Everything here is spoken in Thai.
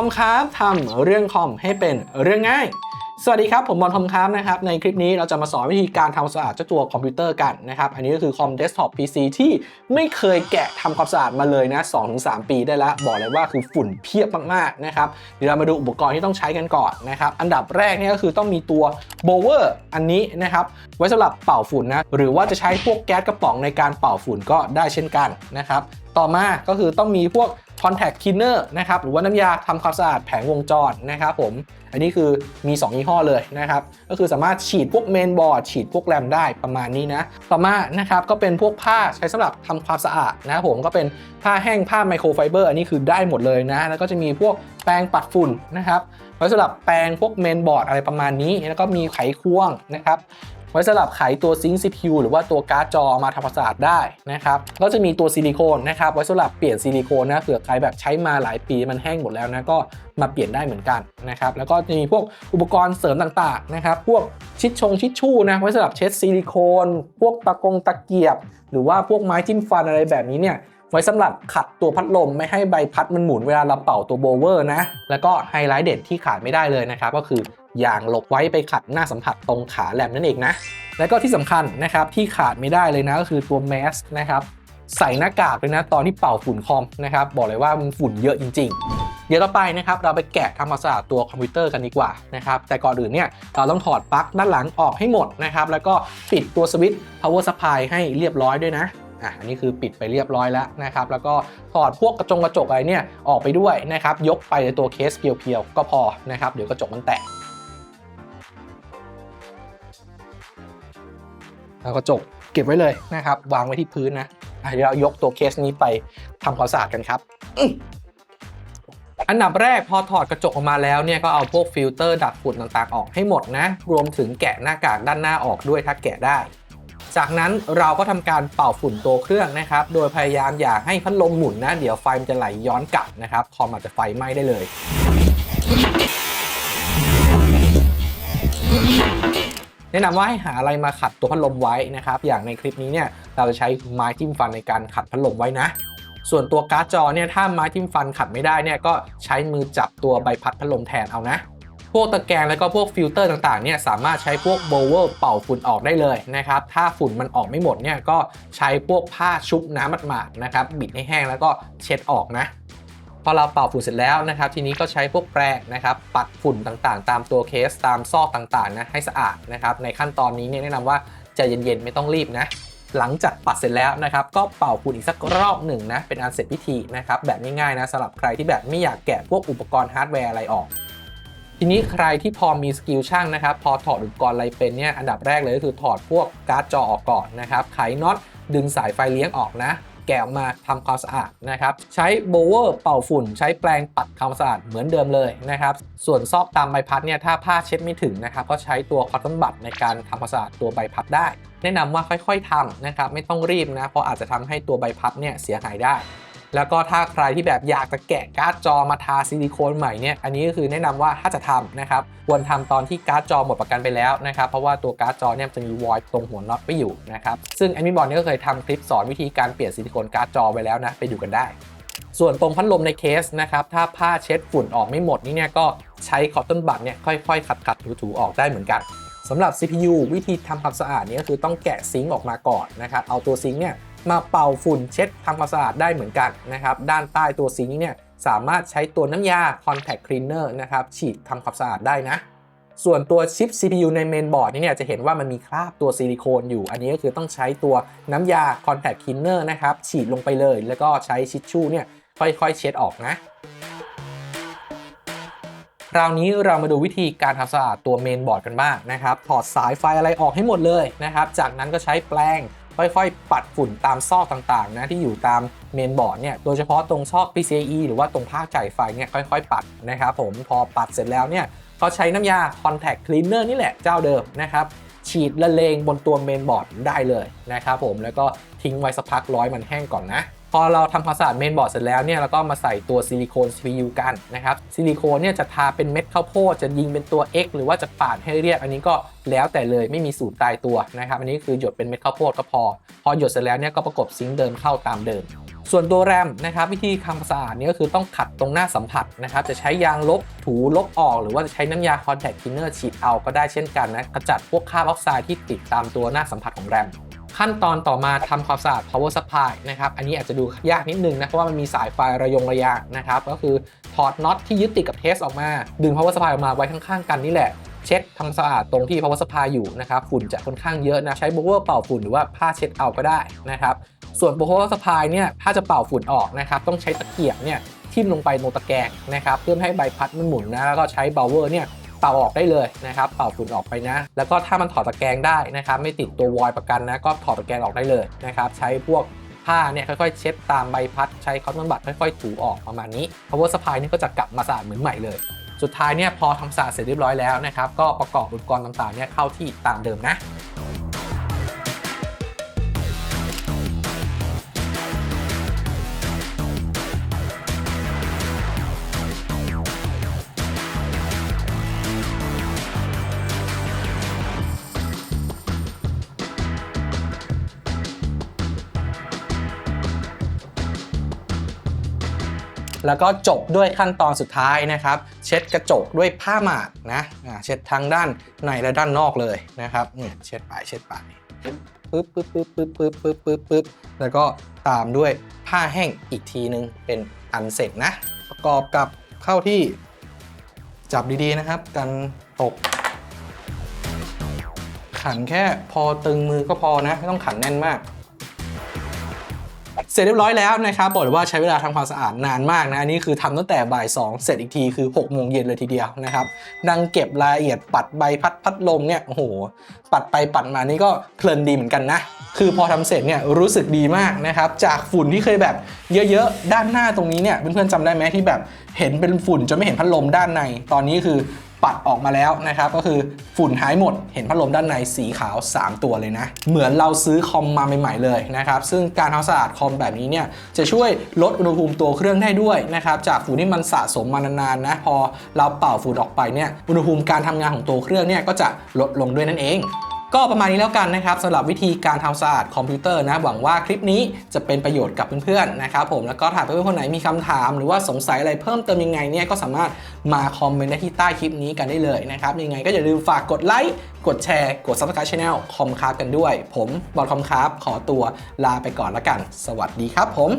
อมครับทำเรื่องคอมให้เป็นเรื่องง่าย สวัสดีครับ ผมบอลทอมครับนะครับ ในคลิปนี้เราจะมาสอนวิธีการทำความสะอาดเจ้าตัวคอมพิวเตอร์กันนะครับ อันนี้ก็คือคอมเดสก์ท็อป PC ที่ไม่เคยแกะทำความสะอาดมาเลยนะ2-3 ปีได้ล้วบอกเลยว่าคือฝุ่นเพียบมากๆนะครับ เดี๋ยวเรามาดูอุปกรณ์ที่ต้องใช้กันก่อนนะครับ อันดับแรกเนี่ยก็คือต้องมีตัวโบเวอร์อันนี้นะครับ ไว้สำหรับเป่าฝุ่นนะ หรือว่าจะใช้พวกแก๊สกระป๋องในการเป่าฝุ่นก็ได้เช่นกันนะครับ ต่อมาก็คือต้องมีพวก contact cleaner นะครับหรือว่าน้ำยาทำความสะอาดแผงวงจรนะครับผมอันนี้คือมี 2 ยี่ห้อเลยนะครับก็คือสามารถฉีดพวกเมนบอร์ดฉีดพวกแรมได้ประมาณนี้นะต่อมานะครับก็เป็นพวกผ้าใช้สำหรับทำความสะอาดนะครับผมก็เป็นผ้าแห้งผ้าไมโครไฟเบอร์อันนี้คือได้หมดเลยนะแล้วก็จะมีพวกแปรงปัดฝุ่นนะครับไว้สำหรับแปรงพวกเมนบอร์ดอะไรประมาณนี้ แล้วก็มีไขควงนะครับ ไว้สำหรับไขตัวซิงค์ CPU หรือว่าตัวการ์ดจอมาทำความสะอาดได้นะครับก็จะมีตัวซิลิโคนนะครับไว้สำหรับเปลี่ยนซิลิโคนนะเผื่อใครแบบใช้มาหลายปีมันแห้งหมดแล้วนะก็มาเปลี่ยนได้เหมือนกันนะครับแล้วก็จะมีพวกอุปกรณ์เสริมต่างๆนะครับพวกชิดชงชิดชู่นะไว้สำหรับเช็ดซิลิโคน พวกตะกงตะเกียบ หรือว่าพวกไม้จิ้มฟันอะไรแบบนี้เนี่ย ไว้สำหรับขัดตัวพัดลมไม่ให้ใบพัดมันหมุนเวลาเราเป่าตัวโบเวอร์นะ แล้วก็ไฮไลท์เด่นที่ขาดไม่ได้เลยนะครับก็คือยางหลบไว้ไปขัดหน้าสัมผัสตรงขาแหลมนั่นเองนะ แล้วก็ที่สำคัญนะครับที่ขาดไม่ได้เลยนะก็คือตัวแมสนะครับใส่หน้ากากเลยนะตอนที่เป่าฝุ่นคอมนะครับบอกเลยว่ามันฝุ่นเยอะจริง ๆ เดี๋ยวต่อไปนะครับเราไปแกะทำความสะอาดตัวคอมพิวเตอร์กันดีกว่านะครับแต่ก่อนอื่นเนี่ยเราต้องถอดปลั๊กด้านหลังออกให้หมดนะครับแล้วก็ปิดตัวสวิตช์ power supply ให้เรียบร้อยด้วยนะ อะอันนี้คือปิดไปเรียบร้อยแล้วนะครับ แล้วก็ถอดพวกกระจงกระจกอะไรเนี่ยออกไปด้วยนะครับ ยกไปในตัวเคสเพียวๆ ก็พอนะครับ เดี๋ยวกระจกมันแตกแล้วกระจกเก็บไว้เลยนะครับ วางไว้ที่พื้นนะเดี๋ยวเรายกตัวเคสนี้ไปทำความสะอาดกันครับอันดับแรกพอถอดกระจกออกมาแล้วเนี่ยก็เอาพวกฟิลเตอร์ดักฝุ่นต่างๆ ออกให้หมดนะ รวมถึงแกะหน้ากากด้านหน้าออกด้วยถ้าแกะได้ จากนั้นเราก็ทำการเป่าฝุ่นตัวเครื่องนะครับ โดยพยายามอย่าให้พัดลมหมุนนะ เดี๋ยวไฟมันจะไหลย้อนกลับนะครับ คอมอาจจะไฟไหม้ได้เลย แนะนำว่าให้หาอะไรมาขัดตัวพัดลมไว้นะครับ อย่างในคลิปนี้เนี่ยเราจะใช้ไม้จิ้มฟันในการขัดพัดลมไว้นะส่วนตัวการ์ดจอเนี่ยถ้าไม้จิ้มฟันขัดไม่ได้เนี่ยก็ใช้มือจับตัวใบพัดพัดลมแทนเอานะ พวกตะแกรงแล้วก็พวกฟิลเตอร์ต่างๆเนี่ยสามารถใช้พวกโบเวอร์เป่าฝุ่นออกได้เลยนะครับถ้าฝุ่นมันออกไม่หมดเนี่ยก็ใช้พวกผ้าชุบน้ำหมาดๆนะครับบิดให้แห้งแล้วก็เช็ดออกนะพอเราเป่าฝุ่นเสร็จแล้วนะครับ ทีนี้ก็ใช้พวกแปรงนะครับ ปัดฝุ่นต่างๆ ตามตัวเคสตามซอกต่างๆนะให้สะอาดนะครับ ในขั้นตอนนี้เนี่ยแนะนำว่าใจเย็นๆไม่ต้องรีบนะ หลังจากปัดเสร็จแล้วนะครับ ก็เป่าฝุ่นอีกสักรอบหนึ่งนะเป็นอันเสร็จพิธีนะครับแบบง่ายๆนะสำหรับใครที่แบบไม่อยากแกะพวกอุปกรณ์ฮาร์ดแวร์อะไรออก ทีนี้ใครที่พอมีสกิลช่างนะครับ พอถอดอุปกรณ์อะไรเป็นเนี่ยอันดับแรกเลยก็คือถอดพวกการ์ดจอออกก่อนนะครับไขน็อตดึงสายไฟเลี้ยงออกนะแกะออกมาทำความสะอาดนะครับ ใช้โบเวอร์เป่าฝุ่น ใช้แปรงปัดความสะอาดเหมือนเดิมเลยนะครับ ส่วนซอกตามใบพัดเนี่ยถ้าผ้าเช็ดไม่ถึงนะครับ ก็ใช้ตัวคอตตอนบัดในการทำความสะอาดตัวใบพัดได้ แนะนำว่าค่อยๆทำนะครับ ไม่ต้องรีบนะ เพราะอาจจะทำให้ตัวใบพัดเนี่ยเสียหายได้ แล้วก็ถ้าใครที่แบบอยากจะแกะการ์ดจอมาทาซิลิโคนใหม่เนี่ยอันนี้ก็คือแนะนำว่าถ้าจะทำนะครับควรทำตอนที่การ์ดจอหมดประกันไปแล้วนะครับเพราะว่าตัวการ์ดจอเนี่ยจะมีวอยตรงหัวน็อตไว้อยู่นะครับซึ่งแอมินบอลเนี่ยก็เคยทำคลิปสอนวิธีการเปลี่ยนซิลิโคนการ์ดจอไว้แล้วนะไปดูกันได้ส่วนตรงพัดลมในเคสนะครับ ถ้าผ้าเช็ดฝุ่นออกไม่หมดนี่เนี่ยก็ใช้คอตตอนบัดเนี่ยค่อยๆ ขัดๆถูๆออกได้เหมือนกันสำหรับ CPU วิธีทำความสะอาดนี่ก็คือต้องแกะซิงค์ออกมาก่อนนะครับ เอาตัวซิงค์เนี่ย มาเป่าฝุ่นเช็ดทำความสะอาดได้เหมือนกันนะครับด้านใต้ตัวซิงค์เนี่ยสามารถใช้ตัวน้ำยา Contact Cleaner นะครับฉีดทำความสะอาดได้นะ ส่วนตัวชิป CPU ในเมนบอร์ดนี่เนี่ยจะเห็นว่ามันมีคราบตัวซิลิโคนอยู่ อันนี้ก็คือต้องใช้ตัวน้ำยา Contact Cleaner นะครับฉีดลงไปเลย แล้วก็ใช้ชิชชู่เนี่ยค่อยๆ เช็ดออกนะคราวนี้เรามาดูวิธีการทำสะอาดตัวเมนบอร์ดกันบ้างนะครับ ถอดสายไฟอะไรออกให้หมดเลยนะครับ จากนั้นก็ใช้แปรง ค่อยๆ ปัดฝุ่นตามซอกต่างๆนะที่อยู่ตามเมนบอร์ดเนี่ยโดยเฉพาะตรงซอก PCIe หรือว่าตรงภาคจ่ายไฟเนี่ยค่อยๆ ปัดนะครับผมพอปัดเสร็จแล้วเนี่ยก็ใช้น้ำยา Contact Cleaner นี่แหละเจ้าเดิมนะครับฉีดละเลงบนตัวเมนบอร์ดได้เลยนะครับผมแล้วก็ทิ้งไว้สักพักร้อยมันแห้งก่อนนะ พอเราทำความสะอาดเมนบอร์ดเสร็จแล้วเนี่ยเราก็มาใส่ตัวซิลิโคน CPU กันนะครับซิลิโคนเนี่ยจะทาเป็นเม็ดข้าวโพดจะยิงเป็นตัว X หรือว่าจะปาดให้เรียบอันนี้ก็แล้วแต่เลยไม่มีสูตรตายตัวนะครับอันนี้คือหยดเป็นเม็ดข้าวโพดก็พอ พอหยดเสร็จแล้วเนี่ยก็ประกบซิงค์เดิมเข้าตามเดิมส่วนตัวแรมนะครับวิธีทำความสะอาดนี่ก็คือต้องขัดตรงหน้าสัมผัสนะครับจะใช้ยางลบถูลบออก หรือว่าจะใช้น้ำยา contact cleaner ฉีดเอาก็ได้เช่นกันนะขจัดพวกคราบออกไซด์ที่ติดตามตัวหน้าสัมผัสของแรม ขั้นตอนต่อมาทำความสะอาด power supply นะครับอันนี้อาจจะดูยากนิดนึงนะเพราะว่ามันมีสายไฟระยงระยางนะครับก็คือถอดน็อตที่ยึดติดกับเทสออกมา ดึง power supply ออกมาไว้ข้างๆกันนี่แหละเช็ดทำสะอาดตรงที่ power supply อยู่นะครับฝุ่นจะค่อนข้างเยอะนะใช้ blower เป่าฝุ่นหรือว่าผ้าเช็ดเอาก็ได้นะครับส่วน power supply เนี่ยถ้าจะเป่าฝุ่นออกนะครับต้องใช้ตะเกียบเนี่ยทิ่มลงไปตรงตะแกรงนะครับเพื่อให้ใบพัดมันหมุนนะแล้วก็ใช้ blower เนี่ย เป่าออกได้เลยนะครับ เป่าฝุ่นออกไปนะ แล้วก็ถ้ามันถอดตะแกรงได้นะครับ ไม่ติดตัววอยประกันนะ ก็ถอดตะแกรงออกได้เลยนะครับ ใช้พวกผ้าเนี่ยค่อยๆ เช็ดตามใบพัด ใช้คอตมอนบัดค่อยๆ ถูออกประมาณนี้ power supply นี่ก็จะกลับมาสะอาดเหมือนใหม่เลย สุดท้ายเนี่ยพอทำสะอาดเสร็จเรียบร้อยแล้วนะครับ ก็ประกอบอุปกรณ์ต่างๆเนี่ยเข้าที่ตามเดิมนะ แล้วก็จบด้วยขั้นตอนสุดท้ายนะครับ เช็ดกระจกด้วยผ้าหมาดนะเช็ดทั้งด้านในและด้านนอกเลยนะครับเนี่ยเช็ดไปเช็ดไปปึ๊บปึ๊บปึ๊บปึ๊บปึ๊บปึ๊บปึ๊บปึ๊บแล้วก็ตามด้วยผ้าแห้งอีกทีนึงเป็นอันเสร็จนะ ประกอบกับเข้าที่จับดีๆนะครับ กันตก ขันแค่พอตึงมือก็พอนะ ไม่ต้องขันแน่นมาก เสร็จเรียบร้อยแล้วนะครับบอกเลยว่าใช้เวลาทำความสะอาดนานมากนะอันนี้คือทำตั้งแต่บ่าย 2 เสร็จอีกทีคือ6โมงเย็นเลยทีเดียวนะครับนั่งเก็บรายละเอียดปัดใบพัดพัดลมเนี่ยโอ้โห ปัดไปปัดมานี่ก็เพลินดีเหมือนกันนะคือพอทำเสร็จเนี่ยรู้สึกดีมากนะครับจากฝุ่นที่เคยแบบเยอะๆ ด้านหน้าตรงนี้เนี่ยเพื่อนๆจำได้ไหมที่แบบเห็นเป็นฝุ่นจนไม่เห็นพัดลมด้านใน ตอนนี้คือ ปัดออกมาแล้วนะครับ ก็คือฝุ่นหายหมด เห็นพัดลมด้านในสีขาว 3 ตัวเลยนะ เหมือนเราซื้อคอมมาใหม่ๆเลยนะครับ ซึ่งการทำสะอาดคอมแบบนี้เนี่ยจะช่วยลดอุณหภูมิตัวเครื่องได้ด้วยนะครับ จากฝุ่นที่มันสะสมมานานๆนะพอเราเป่าฝุ่นออกไปเนี่ยอุณหภูมิการทำงานของตัวเครื่องเนี่ยก็จะลดลงด้วยนั่นเอง ก็ประมาณนี้แล้วกันนะครับสำหรับวิธีการทำสะอาดคอมพิวเตอร์นะหวังว่าคลิปนี้จะเป็นประโยชน์กับเพื่อนๆนะครับผมแล้วก็ถ้าเพื่อนๆคนไหนมีคำถาม หรือว่าสงสัยอะไรเพิ่มเติมยังไงเนี่ยก็สามารถมาคอมเมนต์ได้ที่ใต้คลิปนี้กันได้เลยนะครับยังไงก็อย่าลืมฝากกดไลค์กดแชร์กด subscribe channel คอมคาราฟกันด้วย ผมบอลคอมคาราฟขอตัวลาไปก่อนละกัน สวัสดีครับผม